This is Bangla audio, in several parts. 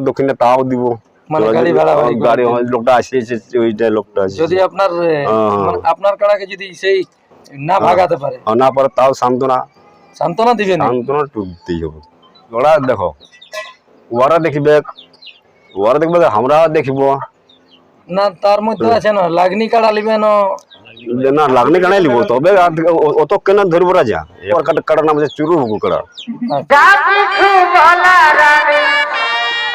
দক্ষিণে তাও দিব মানে গাড়ি ভাড়া বাড়ি করে গাড়ি দিন। হয়, লোকটা আসিয়েছে ওইটা লোকটা আসিয়েছে যদি আপনার এ, হ্যাঁ। মানে আপনার কাড়াকে যদি সেই না ভাগাতে পারে আর না পারে তাও সান্ত্বনা সান্ত্বনা দিবেন সান্ত্বনা টুকতেই হবে ওরা দেখো ওরা দেখবে ওরা দেখবে আমরা দেখিব না তার মধ্যে আছে না লাগনি কাড়া লিবেন যে না লাগনি কানে লিব তবে আর ও- অত কেন ধরবো রাজা এবার কাটা কাটা নাম আছে চুরু বুকু কাটা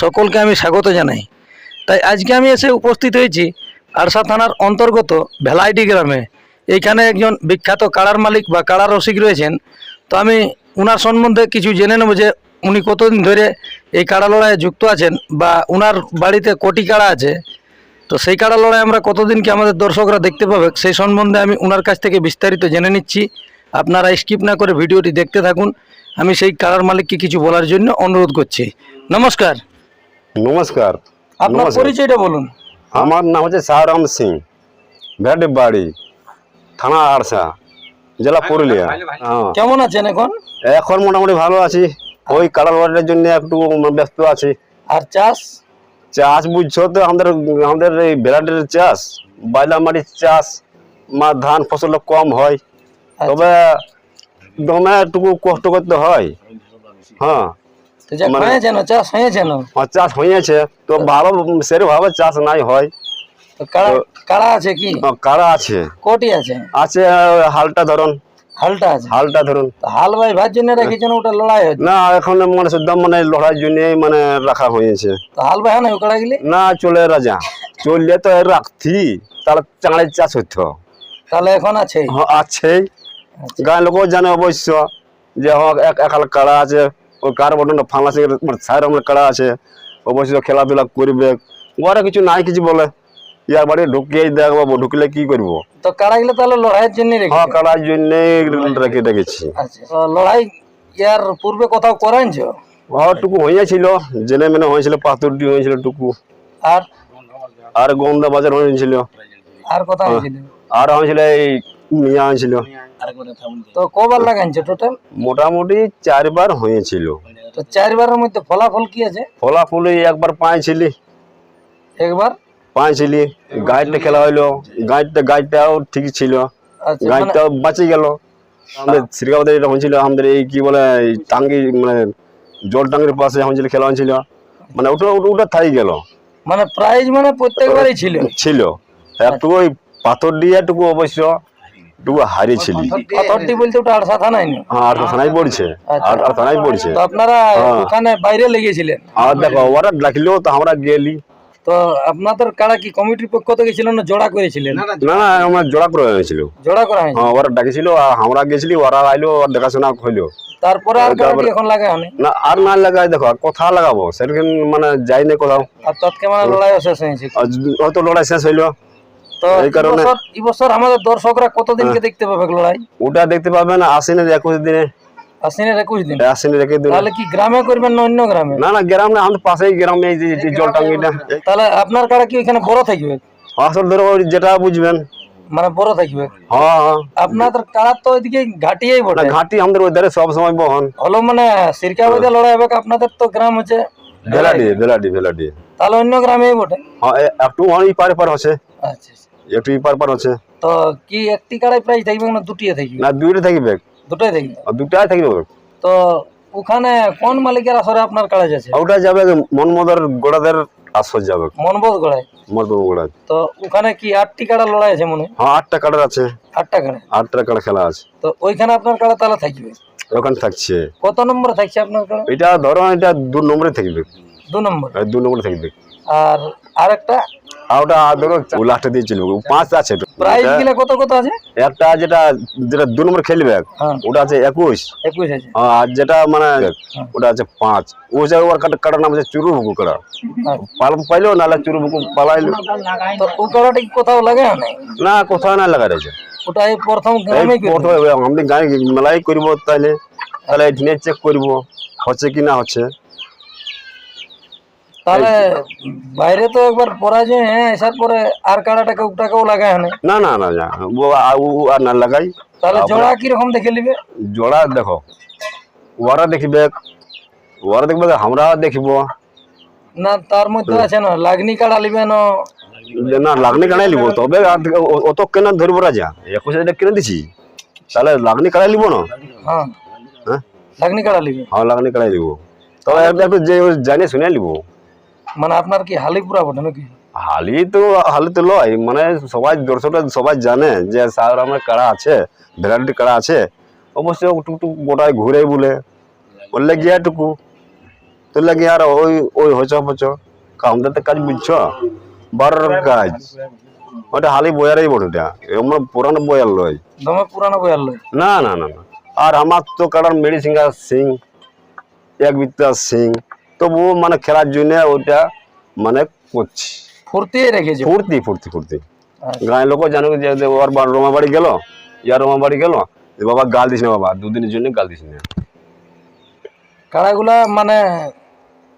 সকলকে আমি স্বাগত জানাই। তাই আজকে আমি এসে উপস্থিত হয়েছি আরসা থানার অন্তর্গত ভেলাইটি গ্রামে। এইখানে একজন বিখ্যাত কাড়ার মালিক বা কাড়ার রসিক রয়েছেন। তো আমি উনার সম্বন্ধে কিছু জেনে নেব যে উনি কতদিন ধরে এই কাড়া লড়াইয়ে যুক্ত আছেন বা উনার বাড়িতে কোটি কাড়া আছে। তো সেই কাড়া লড়াই আমরা কতদিন কি আমাদের দর্শকরা দেখতে পাবে, সেই সম্বন্ধে আমি উনার কাছ থেকে বিস্তারিত জেনে নিচ্ছি। আপনারা স্কিপ না করে ভিডিওটি দেখতে থাকুন। আমি সেই কাড়ার মালিককে কিছু বলার জন্য অনুরোধ করছি। নমস্কার। নমস্কার আপনার নমস্কার। পরিচয়টা বলুন। আমার নাম হচ্ছে শাহরাম সিং ভেট বাড়ি থানা আরসা জেলা পুরুলিয়া। হ্যাঁ। কেমন আছেন এখন? এখন মোটামুটি ভালো আছি। ওই কালার বাড়ির জন্য একটু ব্যস্ত আছি। আর চাষ? চাষ বুঝছ তো আমাদের আমাদের এই বেলাটের চাষ বাইলা মাটির চাষ মা ধান ফসল কম হয়। তবে দমে একটুকু কষ্ট করতে হয়। হ্যাঁ। চাষ হয়েছে তো ভালো সেরভাবে চাষ নাই হয়। কাড়া আছে কি? কারা আছে। কোটি আছে? আছে হালটা ধরুন। হালটা আছে? হালটা ধরুন। হাল ভাই ভার জন্য রেখেছেন ওটা লড়াই হচ্ছে। না এখন মানে শুদ্ধ মানে লড়াইয়ের জন্য মানে রাখা হয়েছে। হাল ভাই না কাড়া গেলে? না চলে রাজা। চললে তো রাখতি। তাহলে চাঁড়ের চাষ হইতো। তাহলে এখন আছে? হ্যাঁ, আছে। গাঁয়ের লোকও জানে অবশ্য যে হ্যাঁ এক একাল কাড়া আছে। ওই কার বটন ফাংলা সিং মানে সাইড আমার কাড়া আছে। অবশ্য খেলাধুলা করবে। ওরা কিছু নাই কিছু বলে। ইয়ার বাড়ি ঢুকিয়ে দেখব ঢুকলে কি করব? তো গেলে তাহলে লড়াইয়ের জন্য হ্যাঁ কাড়ার জন্য রেখে রেখেছি। আচ্ছা লড়াই ইয়ার পূর্বে কোথাও করাইছো টুকু হয়েছিল জেনে মেনে হয়েছিল পাথরটি হয়েছিল টুকু। আর? আর গন্ধা বাজার হয়েছিল। আর কথা হয়েছিল? আর হয়েছিল এই মিয়া হয়েছিল। তো কবার লাগাইছো টোটাল মোটামুটি চারবার হয়েছিল। তো চারবারের মধ্যে ফলাফল কি আছে? ফলাফল একবার একবার? গাইডটা খেলা হইল। গাইডটা গাইডটাও ঠিক ছিল। আচ্ছা মানে গাইডটাও বাঁচে গেল। আমাদের শ্রীকাবাদের এটা হয়েছিল আমাদের এই কি বলে টাঙ্গি মানে জল টাঙ্গির পাশে হয়েছিল খেলা হয়েছিল মানে ওটা ওটা থাই গেল। মানে প্রাইজ মানে প্রত্যেকবারই ছিল। ছিল। একটু ওই পাথর দিয়ে টুকু অবশ্য টুকু হারিয়েছিলি। পাথরটি বলতে ওটা আড়সা থানায় না হ্যাঁ, থানায় পড়ছে। থানায় পড়ছে। তো আপনারা হ্যাঁ। ওখানে বাইরে লেগেছিলেন। আর দেখো ওরা ডাকলেও তো আমরা গেলি। তো আপনাদের কারা কি কমিটির পক্ষ থেকে ছিলেন না জোড়া করেছিলেন? না না আমরা জোড়া করে হয়েছিল। জোড়া করা হ্যাঁ ওরা ডাকেছিল আর আমরা গেছিলি ওরা আইলো ওর দেখাশোনা হইল। তারপরে আর এখন লাগা না আর না লাগাই দেখো আর কথা লাগাবো। সেরকম মানে যাই না কোথাও। আর তৎক্ষণাৎ লড়াইও শেষ হয়েছে। হয়তো লড়াই শেষ হইল। তো এই কারণে- এবছর এবছর আমাদের দর্শকরা কতদিনকে দেখতে পাবে লড়াই ওটা দেখতে পাবেন আশ্বিনের একুশ দিনে। আশ্বিনের একুশ দিন? আশ্বিনের একুশ দিনে। তাহলে কি গ্রামে করবেন না অন্য গ্রামে? না না গ্রাম না আমাদের পাশেই গ্রামে এই যে যে তাহলে আপনার কারা কি ওখানে বড় থাকবে? আসল ধরো ওই যেটা বুঝবেন। মানে বড় থাকবে? হ্যাঁ হ্যাঁ। আপনাদের কারা তো ঘাটিয়েই বটে। ঘাটি আমাদের ওই ধারে সব সময় বহন। হলো মানে সিরকাবাদে লড়াই হবে আপনাদের তো গ্রাম হচ্ছে ভেলাডি ভেলাডি ভেলাডি। তাহলে অন্য গ্রামেই বটে। হ্যাঁ একটু ওই পারে পার হচ্ছে আচ্ছা আচ্ছা। একটু এই পার হচ্ছে। তো কি একটি কাড়াই প্রাইস থাকবে না দুটিয়ে থাকবে? না দুইটা থাকবে। দুটোই থাকবে? আর দুটাই থাকবে তো ওখানে কোন মালিকের আসরে আপনার কাজ আছে? ওটা যাবে মনমদর গোড়াদের আসর যাবে। মনবোধ গড়ায় মনমদর গোড়া তো ওখানে কি আটটি কাড়া লড়াই আছে মনে হয়? হ্যাঁ আটটা কাটার আছে। আটটা কাড়া? আটটা কাটা খেলা আছে। তো ওইখানে আপনার কাড়া তাহলে থাকবে? ওখানে থাকছে। কত নম্বরে থাকছে আপনার কাড়া? এটা ধরো এটা দু নম্বরে থাকবে। দু নম্বর? দু নম্বরে থাকবে। আর আরেকটা? আর ওটা ধরো লাস্টে দিয়ে পাঁচ আছে প্রাইসগুলা কত কত আছে? একটা যেটা যেটা দু নম্বর খেলবে হ্যাঁ। ওটা আছে একুশ। একুশ আছে। আর যেটা মানে ওটা আছে পাঁচ। ও ওর কাটা কাটার নাম আছে চুরু বুকু কাটা পাইলো নাহলে চুরু বুকু পালাইলো। তো ও কাড়াটা কোথাও লাগে না? কোথাও না লাগা রয়েছে। ওটা এই প্রথম গ্রামে প্রথমে আমি মেলাই করব তাহলে এখানে চেক করব হচ্ছে কি না হচ্ছে। তাহলে বাইরে তো একবার পরাজয় হ্যাঁ আসার পরে আর কাড়াটাকে ওটাকেও লাগায় না না না না না ও আর না লাগাই। তাহলে জোড়া কীরকম দেখে নিবে? জোড়া দেখো ওরা দেখবে ওরা দেখবে আমরা দেখব। না তার মধ্যে আছে না লাগনি কাড়া লিবে না। না লাগনি কানাই লিব তবে অত কেন ধরবো রাজা একুশ হাজার কিনে দিছি। তাহলে লাগনি কানাই লিব না? হ্যাঁ। হ্যাঁ? লাগনি কাড়া লিবে হ্যাঁ লাগনি কানাই লিব তবে একটু একটু যে জানে শুনে লিব মানে আপনার কি হালি পুরা বটে নাকি? হালি তো হালি তো লয় মানে সবাই দর্শকরা সবাই জানে যে সার আমার কাড়া আছে ভ্যারাইটি কাড়া আছে অবশ্যই টুকটুক গোটায় ঘুরে বলে বললে গিয়া টুকু। তোর লাগে আর ওই ওই হচ হচ আমাদের তো কাজ বুঝছ? বারোর কাজ। ওটা হালি বয়ারই বটে ওটা। আমরা পুরানো বয়ার লয়। দমে পুরানো বয়ার লই না না না আর আমার তো কাটার মেডিসিঙ্গা সিং এক বিত্তা সিং তবু মানে খেলার জন্য ওইটা মানে করছি। ফুর্তি রেখেছি? ফুর্তি ফুর্তি ফুর্তি। আচ্ছা। গাঁয়ের লোকও জানো যে ওর রমা বাড়ি গেল ইয়ার রমা বাড়ি গেল বাবা গাল দিস না বাবা দুদিনের জন্য গাল দিস না। কাড়াগুলা মানে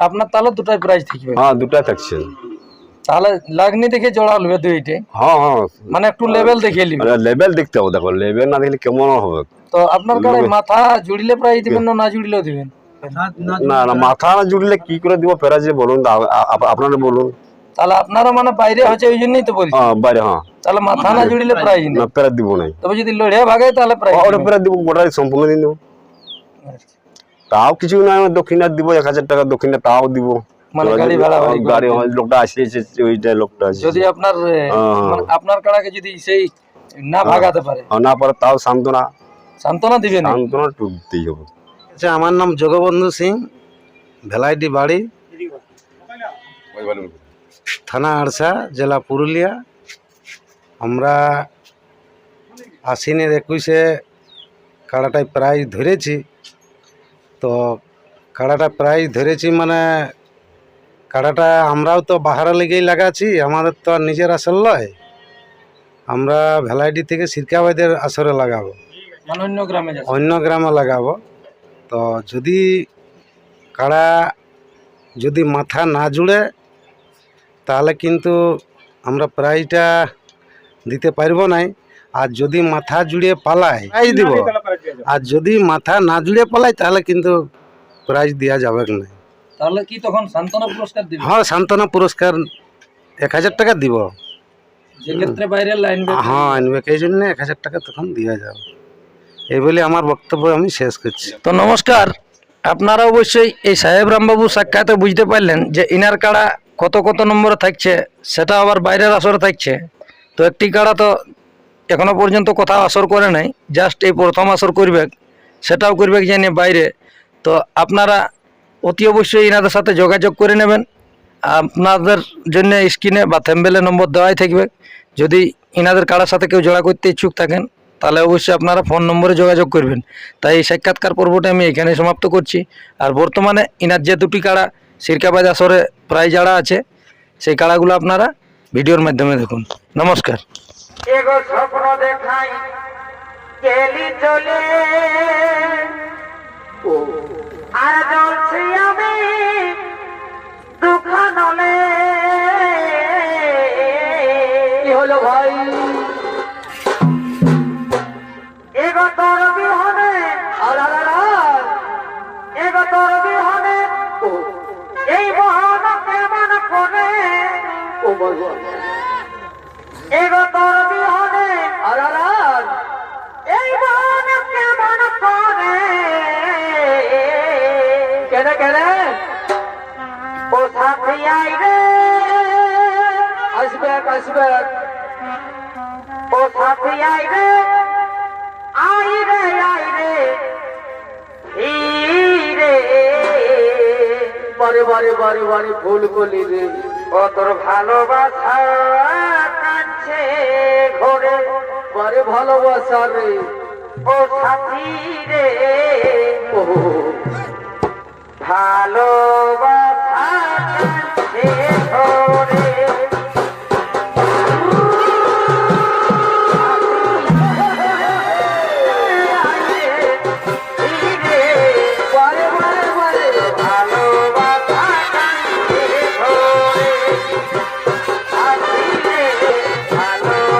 আপনার তাহলে দুটাই প্রাইজ থাকবে? হ্যাঁ দুটাই থাকছে। তাহলে লাগনি দেখে জোড়া লবে দুইটে? হ্যাঁ হ্যাঁ। মানে একটু লেভেল দেখিয়ে নিবে লেভেল দেখতে হবে দেখো লেভেল না দেখলে কেমন হবে? তো আপনার কাড়ায় মাথা জুড়িলে প্রাইজ দিবেন না না জুড়িলেও দিবেন? না না মাথা না জুড়লে কি করে দিব প্যারাজে বলুন আপনারা বলুন। তাহলে আপনারা মানে বাইরে হচ্ছে ওই জন্যই তো বলছি। হ্যাঁ বাইরে হ্যাঁ। তাহলে মাথা না জুড়িলে প্রাইজ না প্যারা দিব নাই। তবে যদি লড়ে ভাগে তাহলে প্রাইজ ওটা প্যারা দিব গোটাই সম্পূর্ণ দিন দেবো। তাও কিছু না দক্ষিণা দিব এক হাজার টাকা দক্ষিণা তাও দিব। মানে গাড়ি লোকটা আসিয়েছে ওইটা লোকটা যদি আপনার এ, হ্যাঁ। মানে আপনার কাড়াকে যদি সেই না ভাগাতে পারে। না পারে তাও সান্ত্বনা। সান্ত্বনা দিবেন সান্ত্বনা টুকতেই হবে। আচ্ছা আমার নাম জগবন্ধু সিং ভেলাইডি বাড়ি থানা আড়সা জেলা পুরুলিয়া। আমরা আশ্বিনের একুশে কাড়াটায় প্রাইজ ধরেছি। তো কাড়াটা প্রাইজ ধরেছি মানে কাড়াটা আমরাও তো বাহারা লেগেই লাগাচ্ছি আমাদের তো আর নিজের আসল নয়। আমরা ভেলাইডি থেকে সিরকাবাইদের আসরে লাগাবো। মানে অন্য গ্রামে অন্য গ্রামে লাগাবো। তো যদি কাড়া যদি মাথা না জুড়ে তাহলে কিন্তু আমরা প্রাইজটা দিতে পারব নাই। আর যদি মাথা জুড়ে পালায় প্রাইজ দিব। আর যদি মাথা না জুড়ে পালায় তাহলে কিন্তু প্রাইজ দেওয়া যাবে না তাহলে কি তখন সান্ত্বনা পুরস্কার দিবেন হ্যাঁ সান্ত্বনা পুরস্কার এক হাজার টাকা দিব। যে ক্ষেত্রে বাইরের লাইন হ্যাঁ আনবে এই জন্য এক হাজার টাকা তখন দেওয়া যাবে। এই বলে আমার বক্তব্য আমি শেষ করছি। তো নমস্কার। আপনারা অবশ্যই এই সাহেব রামবাবু সাক্ষাতে বুঝতে পারলেন যে ইনার কাড়া কত কত নম্বরে থাকছে, সেটা আবার বাইরের আসরে থাকছে। তো একটি কাড়া তো এখনও পর্যন্ত কোথাও আসর করে নাই জাস্ট এই প্রথম আসর করবে, সেটাও করবে জানি বাইরে। তো আপনারা অতি অবশ্যই ইনাদের সাথে যোগাযোগ করে নেবেন। আপনাদের জন্য স্ক্রিনে বা থ্যাম্বেলে নম্বর দেওয়াই থাকবে। যদি ইনাদের কাড়ার সাথে কেউ জোড়া করতে ইচ্ছুক থাকেন তাহলে অবশ্যই আপনারা ফোন নম্বরে যোগাযোগ করবেন। তাই এই সাক্ষাৎকার পর্বটা আমি এখানে সমাপ্ত করছি। আর বর্তমানে ইনার যে দুটি কাড়া সিরকাবাজ আসরে প্রায় যারা আছে সেই কাড়াগুলো আপনারা ভিডিওর মাধ্যমে দেখুন। নমস্কার। এগো স্বপ্ন দেখাই গেলি চলে। আর জ্বলছি আমি দুঃখ নলে। কি হলো ভাই? এই মহান কেমন করে? ও, ভগবান। এগো তোর বিহনে আরার এই মন কেমন করে? কেনে কেনে? ও, সাথী আই রে। আসবে আসবে। ও, সাথী আই রে ও তোর ভালোবাসা কাছে ভালোবাসা রে ও সাথী রে। ও ভালোবাসা